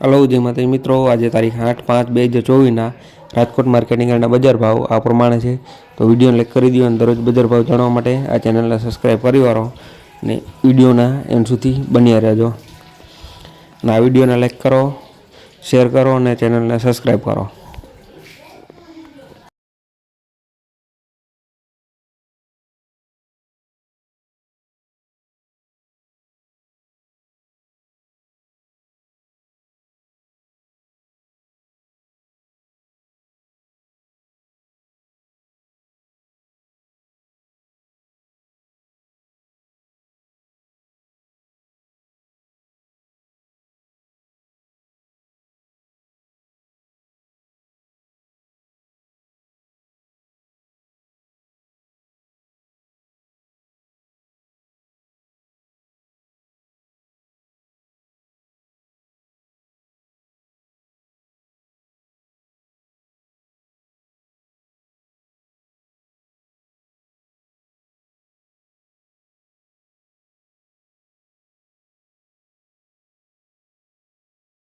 Hello, જય માતા મિત્રો, આજે તારીખ આઠ પાંચ બે હજાર ચોવીસના રાજકોટ માર્કેટિંગ યાર્ડના બજાર ભાવ આ પ્રમાણે છે. તો વિડીયોને લાઈક કરી દો અને દરરોજ બજાર ભાવ જાણવા માટે આ ચેનલને સબસ્ક્રાઈબ કરી વાળો અને વિડીયોના એન્ડ સુધી બન્યા રહેજો. અને આ વિડીયોને લાઈક કરો, શેર કરો અને ચેનલને સબસ્ક્રાઈબ કરો.